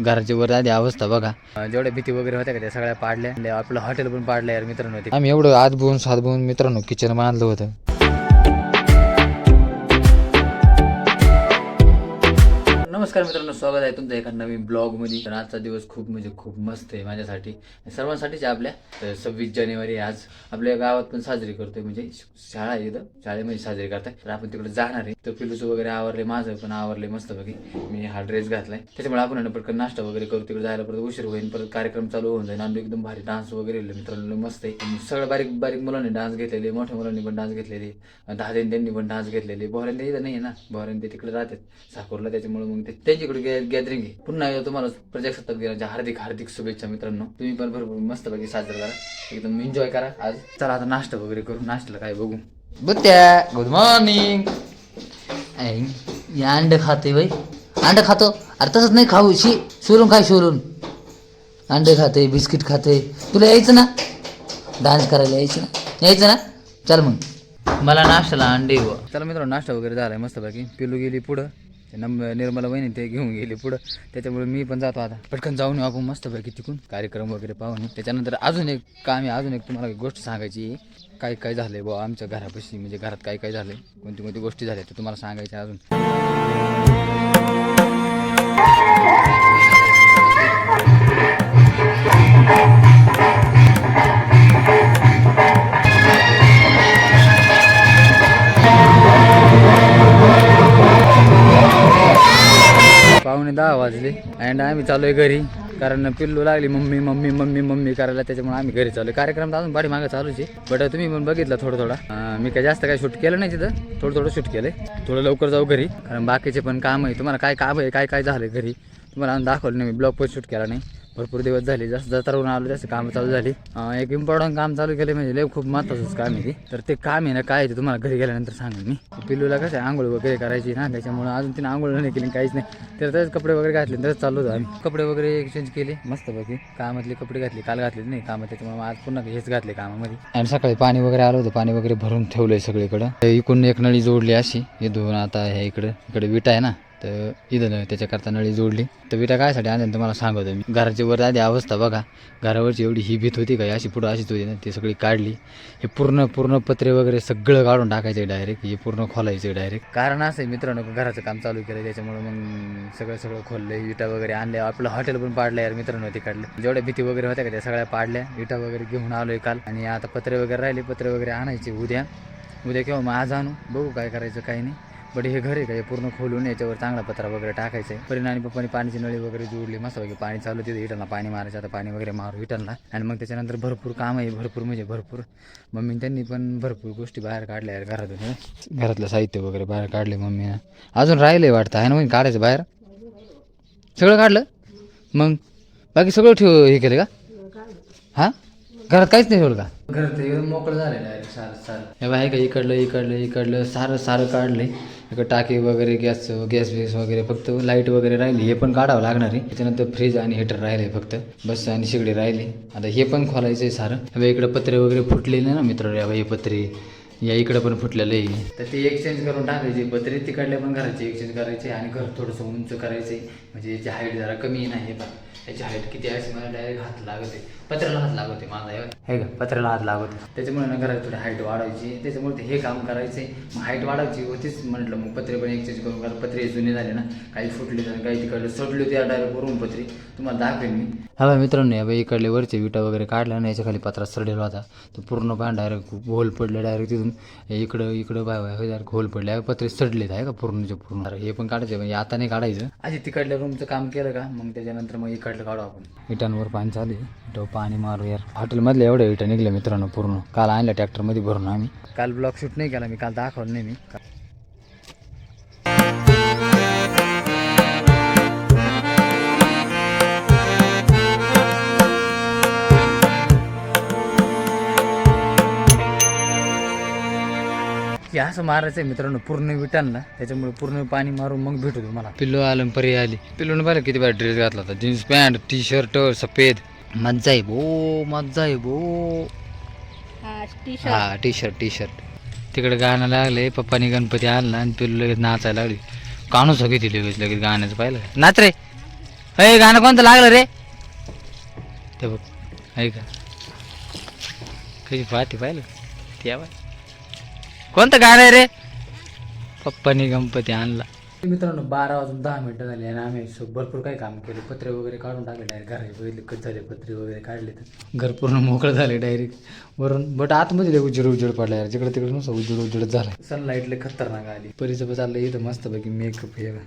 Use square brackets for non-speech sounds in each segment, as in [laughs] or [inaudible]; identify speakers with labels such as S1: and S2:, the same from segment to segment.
S1: घराची वर आधी अवस्था बघा. जेवढ्या भीती वगैरे होत्या का त्या सगळ्या पाडल्या. आपलं हॉटेल पण पाडलं यार मित्रांनो. आम्ही एवढं आत बोन सात बोन मित्रांनो किचन बांधलं होतं. नमस्कार मित्रांनो स्वागत आहे तुमचं एका नवीन ब्लॉगमध्ये तर आजचा दिवस खूप म्हणजे खूप मस्त आहे माझ्यासाठी. सर्वांसाठीच आपल्या. तर सव्वीस जानेवारी आज. आपल्या गावात पण साजरी करतोय म्हणजे शाळा आहे इथं. शाळेमध्ये साजरी करताय. तर आपण तिकडे जाणार आहे. तर पिलूचं वगैरे आवरले माझं पण आवरले मस्त बघी मी हा ड्रेस घातलाय. त्याच्यामुळे आपण पटकन नाश्ता वगैरे करू. तिकडे जायला परत उशीर होईल. परत कार्यक्रम चालू होऊन जाईल. आम्ही एकदम भारी डान्स वगैरे मित्रांनो मस्त आहे. आणि सगळं बारीक बारीक मुलांनी डान्स घेतलेले. मोठ्या मुलांनी पण डान्स घेतलेले. दहा दिन त्यांनी पण डान्स घेतलेले. बोहऱ्यांनी इथं नाही आहे ना. बोहऱ्यांनी ते तिकडे राहतात. साखरला त्याच्यामुळे मग ते त्यांच्याकडे गॅदरिंग आहे. पुन्हा तुम्हाला प्रजासत्ताक दिनाच्या हार्दिक हार्दिक शुभेच्छा मित्रांनो. तुम्ही पण भरपूर मस्तपैकी साजरा करा. एकदम एन्जॉय करा आज. चला आता नाश्ता वगैरे करू. नाश्त्याला काय बघू. बुत्या गुड मॉर्निंग अंड खाते बाई. अंड खातो. अरे तसंच नाही खाऊ. शी सोलून काय सोलून. अंडे खाते बिस्किट खाते तुला यायचं ना? डान्स करायला यायचं ना? यायचं ना? चल मग. मला नाश्त्याला अंडे चला मित्रांनो नाश्ता वगैरे झालाय मस्त बाकी पिलू गेली पुढं. नम निर्मला वहिनी ते घेऊन गेली पुढं. त्याच्यामुळे मी पण जातो आता. पटकन जाऊन येऊ आपण मस्तपैकी तिकून. कार्यक्रम वगैरे पाहून त्याच्यानंतर अजून एक काम आहे अजून एक तुम्हाला एक गोष्ट सांगायची काय काय झालंय बुवा आमच्या घरापाशी? म्हणजे घरात काय काय झालंय? कोणती कोणती गोष्टी झाल्या ते तुम्हाला सांगायच्या अजून. वाजले. अँड आम्ही चालू आहे घरी कारण पिल्लू लागली मम्मी मम्मी मम्मी मम्मी करायला त्याच्यामुळे आम्ही घरी चालू कार्यक्रम तर अजून पाठी मागे चालूच आहे बट तुम्ही पण बघितलं थोडं थोडा. मी काय जास्त काय शूट केलं नाही तिथं थोडं थोडं शूट केलंय. थोडं लवकर जाऊ घरी कारण बाकीचे पण काम आहे. तुम्हाला काय काम आहे काय काय झालं घरी तुम्हाला अजून दाखवलं नाही मी. ब्लॉग पण शूट केला नाही. भरपूर दिवस झाले. जास्त जत्रावरून आलो जास्त कामं चालू झाली. एक इम्पॉर्टंट काम चालू केलं म्हणजे लय खूप महत्त्वाचंच काम आहे ते. तर ते काम आहे ना काय ते तुम्हाला घरी गेल्यानंतर सांगेन मी. पिल्लूला कसं आहे, आंघोळ वगैरे करायची ना त्याच्यामुळे अजून तिने आंघोळ नाही केली काहीच नाही. तर त्याच कपडे वगैरे घातले तरच चालू होतो आम्ही. कपडे वगैरे एक्सचेंज केले मस्त कामातले कपडे घातले काल घातले नाही कामात त्याच्यामुळे आज पुन्हा हेच घातले कामामध्ये. आणि सकाळी पाणी वगैरे आलं होतं पाणी वगैरे भरून ठेवलंय सगळीकडं. इकडून एक नळी जोडली अशी. हे धुवून आता हे इकडं इकडे विटा आहे ना. तर इथं त्याच्याकरता नळी जोडली. तर विटा कायसाठी आणले तुम्हाला सांगतो मी. घराची वर आधी अवस्था बघा. घरावरची एवढी ही भीत होती काय अशी पुढं अशीच होती ना ती सगळी काढली. हे पूर्ण पूर्ण पत्रे वगैरे सगळं काढून टाकायचं डायरेक्ट हे पूर्ण खोलायचं डायरेक्ट कारण असं आहे मित्रांनो घराचं काम चालू केलं त्याच्यामुळे मग सगळं सगळं खोललं विटा वगैरे आणल्या. आपलं हॉटेल पण पाडलं यार मित्रांनो ते काढलं जेवढ्या भीती वगैरे होत्या का त्या सगळ्या पाडल्या. विटा वगैरे घेऊन आलोय काल. आणि आता पत्रे वगैरे राहिले. पत्रे वगैरे आणायचे उद्या. उद्या किंवा मग आज आणू. बघू काय करायचं काही नाही. बट हे घर आहे का? हे पूर्ण खोलून याच्यावर चांगला पत्रा वगैरे टाकायचा आहे. परिणामी पप्पानी पाण्याची नळी वगैरे जोडली मस्त वगैरे पाणी चालू तिथे हिटरला पाणी मारायचं आता पाणी वगैरे मारू हिटरला आणि मग त्याच्यानंतर भरपूर काम आहे भरपूर म्हणजे भरपूर. मम्मी त्यांनी पण भरपूर गोष्टी बाहेर काढल्या यार घरातून घरातलं साहित्य वगैरे बाहेर काढले मम्मीनं अजून राहिले वाटतं आहे ना मग काढायचं बाहेर? सगळं काढलं? मग बाकी सगळं ठेव हे केलं का? हां? घरात काहीच नाही ठेवलं का घरात एकदम मोकळं झालेलं आहे सारं सारं. हे बघा, हे का इकडलं इकडलं इकडलं सारं सारं काढलंय. इकडं टाकी वगैरे गॅस गॅस बेस वगैरे फक्त लाइट वगैरे राहिली हे पण काढावं लागणार आहे. त्याच्यानंतर फ्रीज आणि हिटर राहिले फक्त. बस आणि शिगडी राहिले. आता हे पण खोलायचं आहे सारं. हे इकडं पत्रे वगैरे फुटलेले ना मित्र हे हे पत्रे. या इकडं पण फुटलेलं आहे. तर ते एक्सचेंज करून टाकायचे. पत्रे तिकडले पण घराचे एक्सचेंज करायचे आणि घर थोडंसं उंच करायचे म्हणजे याची हाईट जरा कमी आहे. ना हे पण याची हाईट किती आहे मला डायरेक्ट हात लागते. पत्र्याला हात लागते माझा हे हे का पत्र्याला हात लागते. त्याच्यामुळे ना घरात थोडी हाईट वाढवायची त्याच्यामुळे ते हे काम करायचे. मग हाईट वाढवायची होतीच म्हटलं मग पत्रे पण एक्सचेंज करून कारण पत्रे जुने झाले ना काही फुटले झाले काही तिकडले. सडले होते डायरेक्ट वरून पत्रे. तुम्हाला दाखवेन मी. हा बाई मित्रांनो या इकडले वरचे विटा वगैरे काढल्या ना याच्या खाली पत्रा सडलेला होता. तो पूर्ण पाय डायरेक्ट होल पडले डायरेक्ट तिथून. इकडं इकडं बाय बाय डायरेक्ट होल पडले. पत्रे सडलेत आहे का? पूर्णचे पूर्ण. हे पण काढायचे म्हणजे आता नाही काढायचं. आधी तिकडल्या रूमचं काम केलं का? मग त्याच्यानंतर मग इकडलं काढू आपण. विटांवर पाणी चालू आहे. इथं पाणी मारू यार. हॉटेलमधले एवढे विटा निघले मित्रांनो पूर्ण. काल आणल्या ट्रॅक्टरमध्ये भरून आम्ही. काल ब्लॉग शूट नाही केला मी काल दाखवलं नाही मी. हे असं मारायचं आहे मित्रांनो पूर्ण विटांना. त्याच्यामुळे पूर्ण पाणी मारून मग भेटू तुम्हाला. पिल्लू आलं परी आली. पिल्लूने पाहिलं किती बार ड्रेस घातला होता. जीन्स पॅन्ट टी शर्ट सफेद. मज्जा आहे भो मज्जा आहे भो.
S2: हा टी
S1: हा शर्ट टी शर्ट तिकडे गाणं लागले पप्पानी गणपती आणला आणि पिल्लू लगेच नाचायला लागली. कानू सगळी ती लगेच लगेच गाण्याचं पाहिलं का? नाच रे. अय गाणं कोणतं लागलं रे? ते बघ ऐका. कधी पाहते पाहिलं? ते बाय कोणतं गाणं आहे रे? पप्पानी गणपती आणला. मित्रांनो बारा वाजून दहा मिनिटं झाली आणि आम्ही सो- भरपूर काही काम केले. पत्रे वगैरे काढून टाकले डायरेक्ट घराचे बघितले कच झाले पत्रे वगैरे काढले तर. घर पूर्ण मोकळं झाले डायरेक्ट वरून बट आतमध्ये लय उजेड उजेड पडला यार. जिकडे तिकडे नुसतं उजेड उजेड झाला सनलाईट लय खतरनाक आली. परीचं चाललं इथं मस्त पैकी मेकअप हे बघ.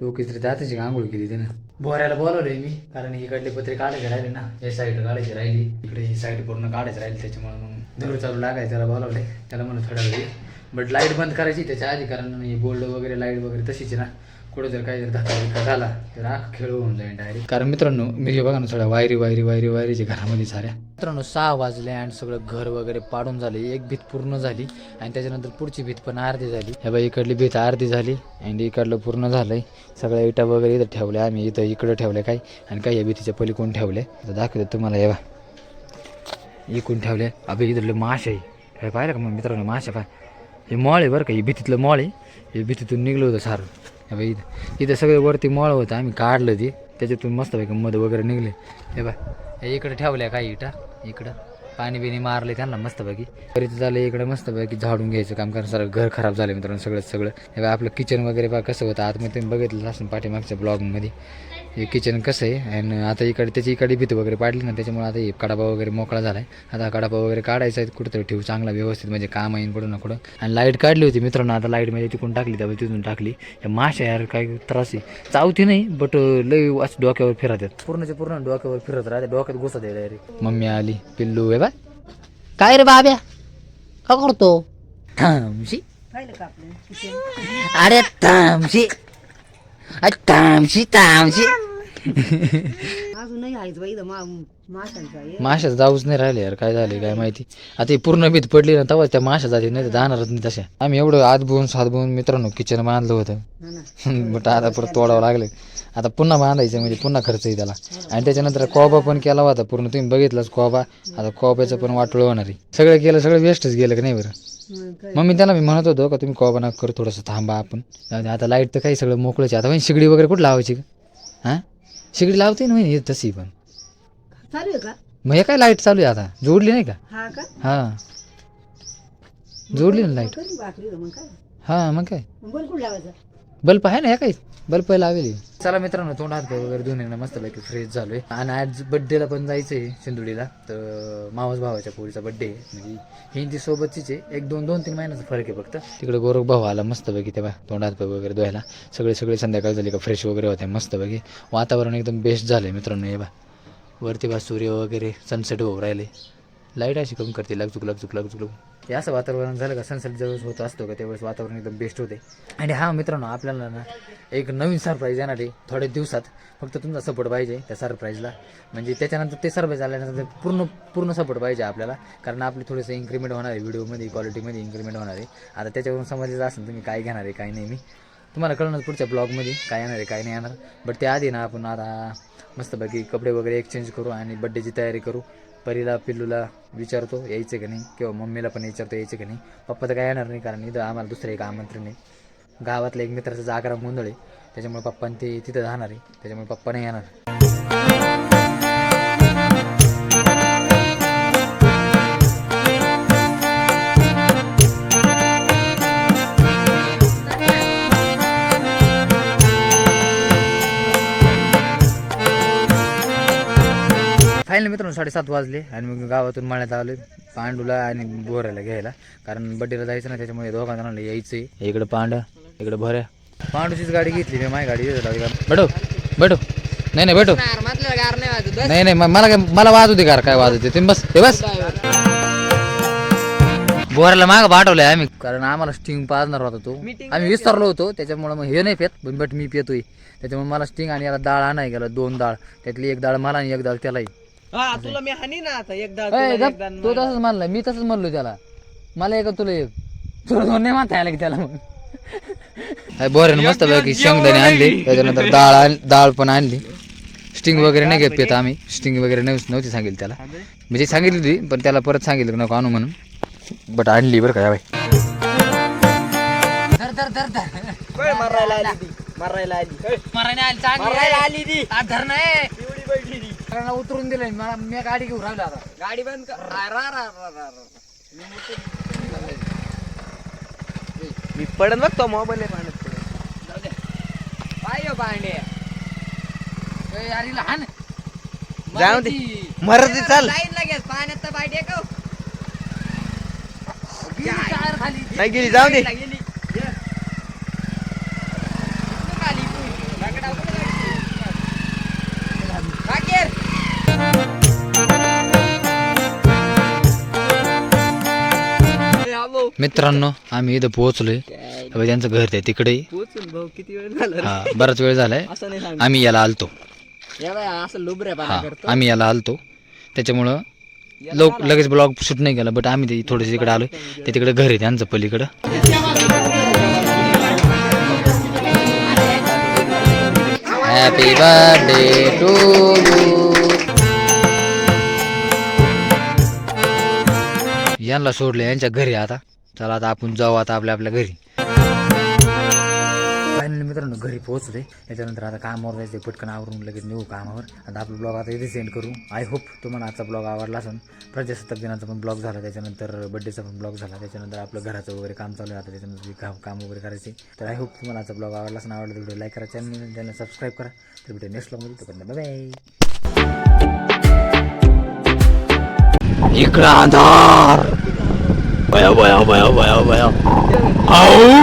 S1: डोकी तरी त्यातच आंघोळ केली त्यानं बोऱ्याला बोलवलंय मी कारण इकडले पत्रे काढायचे राहिले ना. हे साईड काढायची राहिली. इकडे ही साईड पूर्ण काढायची राहिली त्याच्यामुळे मग धूर चालू लागायचं त्याला बोलवलंय त्याला म्हणून थोडा वेळ बट लाइट बंद करायची त्याच्या आधी कारण गोल्ड वगैरे लाइट वगैरे तशीच ना. कुठं जर काही जर धक्का बिक्का झाला तर आख खेळ होऊन जाईल डायरेक्ट कारण मित्रांनो मी हे बघा ना थोड्या वायरी वायरी वायरी वायरीचे घरामध्ये साऱ्या. मित्रांनो सहा वाजले आणि सगळं घर वगैरे पाडून झाले. एक भीत पूर्ण झाली आणि त्याच्यानंतर पुढची भीत पण अर्धी झाली. हे बाई इकडली भीत अर्धी झाली आणि इकडलं पूर्ण झालंय. सगळ्या इटा वगैरे इथं ठेवल्या आम्ही इथं इकडं ठेवल्या काही आणि काही या भीतीच्या पलीकडून ठेवले आता दाखवतो तुम्हाला हे बा इकून ठेवले. अबे इथलं माश आहे. हे पाहिलं का मग मित्रांनो माशा पाय हे मॉळ आहे बरं का हे भीतीतलं मॉळ आहे. हे भीतीतून निघलं होतं सारं. हे इथं इथं सगळे वरती मळ होतं. आम्ही काढलं ते. त्याच्यातून मस्तपैकी मध वगैरे निघले. हे बा हे इकडे ठेवल्या काही इटा. इकडं पाणी बिणी मारले त्यांना मस्तपैकी. परत झालं इकडं मस्तपैकी झाडून घ्यायचं काम कारण सारं घर खराब झालं मित्रांनो सगळं सगळं. हे आपलं किचन वगैरे बा कसं होतं. आतमध्ये तुम्ही बघितलं असं पाठीमागच्या ब्लॉगमध्ये हे किचन कसं आहे? आणि आता इकडे त्याची इकडे भीत वगैरे पाडली ना त्याच्यामुळे आता हे कडाबा वगैरे मोकळा झाला आहे आता कडाबा वगैरे काढायचा आहे कुठंतरी ठेवू चांगला व्यवस्थित म्हणजे काम येईन कुठं ना कुठं. आणि लाइट काढली होती मित्रांनो आता लाइट म्हणजे तिकडून टाकली त्यावेळी तिथून टाकली. या माशा यार काय त्रास आहे. चावती नाही बट लय असं डोक्यावर फिरत आहेत. पूर्णच्या पूर्ण डोक्यावर फिरत राहते डोक्यात घुसत आहे डायरेक्ट मम्मी आली. पिल्लू आहे बा. काय रे बाब्या? का करतो? थांबशी. अरे थांबशी. अरे थांबशी थांबशी. [laughs]
S2: अजूनही आहेच बाई इथं मा माशांचा आहे.
S1: माशा जाऊच नाही राहिले यार काय झाले काय माहिती. आता ही पूर्ण भीत पडली ना तेव्हा त्या माशा जाती नाही तर जाणारच नाही तशा. आम्ही एवढं आत बुवून सात बुवून मित्रांनो किचन बांधलं होतं.
S2: हा ना. [laughs]
S1: बट आता परत तोडावं लागले. आता पुन्हा बांधायचं म्हणजे पुन्हा खर्च आहे त्याला. आणि त्याच्यानंतर कोबा पण केला होता पूर्ण तुम्ही बघितलंच कोबा. आता कोब्याचं पण वाटोळ होणार आहे. सगळं केलं सगळं वेस्टच गेलं का नाही बरं?
S2: मग काय?
S1: मग मी त्याला मी म्हणत होतो का तुम्ही कोबा नका करू थोडंसं थांबा आपण. जाऊ दे, आता लाइट तर काही सगळं मोकळंच आहे. आता म्हणजे शिगडी वगैरे कुठं लावायची का हां? शिगडी लावते ना म्हणजे तशी पण.
S2: चालू आहे का?
S1: मग हे काय लाइट चालू आहे आता? जोडली नाही का?
S2: हा का?
S1: हां. जोडली ना
S2: लाइट मग काय?
S1: हां मग काय?
S2: बोल कुठं लावायचं?
S1: बल्ब आहे ना या काही? बल्ब लावेली चला मित्रांनो तोंड हात वगैरे धुणे मस्तपैकी मस्त पैकी फ्रेश झालोय. आणि आज बड्डेला पण जायचंय सिंधुडीला तर मावस भावाच्या पोरीचा बड्डे म्हणजे हिंदी सोबतचीच आहे. एक दोन दोन तीन महिन्याचा फरक आहे फक्त. तिकडे गोरख भाऊ आला मस्त पैकी तेव्हा तोंड हात वगैरे धुवायला. सगळे सगळे संध्याकाळ झाली का फ्रेश वगैरे होते मस्त पैकी वातावरण एकदम बेस्ट झालंय मित्रांनो हे बा वरती बा सूर्य वगैरे सनसेट होऊ राहिले. लाइट अशी कमी करते लगजुक लगजुक लगजुक हे असं वातावरण झालं का? सनसेट जवळ होत असतो का त्यावेळेस वातावरण एकदम बेस्ट होते. आणि हा मित्रांनो आपल्याला ना एक नवीन सरप्राईज येणार आहे थोड्या दिवसात. फक्त तुमचा सपोर्ट पाहिजे त्या सरप्राईजला म्हणजे त्याच्यानंतर ते सरप्राईज आल्यानंतर पूर्ण पूर्ण सपोर्ट पाहिजे आपल्याला. कारण आपली थोडंसं इन्क्रीमेंट होणार आहे व्हिडिओमध्ये क्वालिटीमध्ये इन्क्रीमेंट होणार आहे. आता त्याच्यावरून समजलं असेल तुम्ही काय घेणार आहे काय नाही मी. तुम्हाला कळणार पुढच्या ब्लॉगमध्ये काय येणार आहे काय नाही येणार. बट त्याआधी ना आपण आता मस्तपैकी कपडे वगैरे एक्सचेंज करू आणि बड्डेची तयारी करू. परीला पिल्लूला विचारतो यायचं का नाही? किंवा मम्मीला पण विचारतो यायचं का नाही? पप्पा तर काय येणार नाही कारण इथं आम्हाला दुसरं एक आमंत्रण आहे. गावातल्या एक मित्राचा जागरा गोंधळ आहे. त्याच्यामुळे पप्पान ते तिथं राहणार आहे. त्याच्यामुळे पप्पा नाही येणार. मित्रांनो साडेसात वाजले आणि मग गावातून मळ्यात आलो पांडूला आणि बोरायला घ्यायला. कारण बड्डेला जायचं ना त्याच्यामुळे दोघा जणांना यायचंय. इकडे पांड्या इकडे भोऱ्या. पांडूचीच गाडी घेतली मी माझी गाडी. बैठो बैठो नाही नाही बैठो नाही नाही मला काय मला वाजू दे कार काय वाजू दे. तुम्ही बस हे बस. बोराला माग पाठवलंय आम्ही. कारण आम्हाला स्टिंग पाजणार होता तो. आम्ही विसरलो होतो त्याच्यामुळे मग हे नाही पेत पण बट मी पेतोय. त्याच्यामुळे मला स्टिंग आणि याला डाळ आणाय गेला दोन डाळ. त्यातली एक डाळ मला आणि एक डाळ त्यालाही.
S3: हा तुला मी हानी ना आता एकदा
S1: ए, गप, तो तसंच म्हणला मी तसंच म्हणलो त्याला. मला एक तुला एक तुला दोन नाही म्हणता आला की त्याला मग. बोरे मस्त पैकी शेंगदाणे आणले त्याच्यानंतर डाळ आण- डाळ पण आणली. स्टिंग वगैरे नाही घेत पेत आम्ही. स्टिंग वगैरे नव्हती नव्हती सांगितली त्याला. म्हणजे सांगितली होती पण त्याला परत सांगितलं नको आणू म्हणून. बट आणली बरं का या बाई.
S3: मारायला आली ती मारायला आली.
S1: मारायला आली
S3: ती. पिवळी बैठली ती.
S1: कारण उतरून दिलंय. मला मी गाडी घेऊन राहिलो आता.
S3: गाडी बंद कर. रा, रा, रा, रा, रा, रा. मी पडत बघ तो मोबाईल आहे पाण्यात
S1: जाऊ दे.
S3: पाय हो पांडे
S1: ए, अरे लहान.
S3: जाऊ दे.
S1: मारायची.
S3: मरती चाल.
S2: लगेच पाण्यात तर
S1: गेली टायर खाली.
S3: नाही गेली जाऊ दे.
S2: गेली
S1: मित्रांनो आम्ही इथं पोहोचलोय. त्यांचं घर आहे तिकडे.
S3: पोचून भाऊ किती वेळ झाला?
S1: हा बराच वेळ झालाय.
S3: असं नाही सांग
S1: आम्ही याला आलतो.
S3: असं लुबऱ्या
S1: हा
S3: करतो.
S1: आम्ही याला आलतो. त्याच्यामुळं लोक लगेच ब्लॉग शूट नाही केला बट आम्ही ते थोडेसे तिकडे आलोय. ते तिकडे घर आहे त्यांचं पलीकडं. हॅपी बर्थडे टू यांना सोडलं यांच्या घरी आता. चला आता आपण जाऊ आता आपल्या आपल्या घरी. फायनली मित्रांनो घरी पोहोचले त्याच्यानंतर आता कामावर जायचं पटकन आवरून लगेच नेऊ कामावर. आता आपला ब्लॉग आता इथे सेंड करू. आय होप तुम्हाला आजचा ब्लॉग आवडला असेल. प्रजासत्ताक दिनाचा पण ब्लॉग झाला त्याच्यानंतर बड्डेचा पण ब्लॉग झाला त्याच्यानंतर आपलं घराचं वगैरे काम चालू आहे आता त्याच्यानंतर काम काम वगैरे करायचे तर आय होप तुम्हाला आजचा ब्लॉग आवडला असेल आवडला व्हिडिओ लाईक करा चॅनल चॅनल सबस्क्राईब करा. तर भेटू नेक्स्ट ब्लॉगमध्ये तोपर्यंत बाय इकडं अंधार बया बया बया बया बया आऊ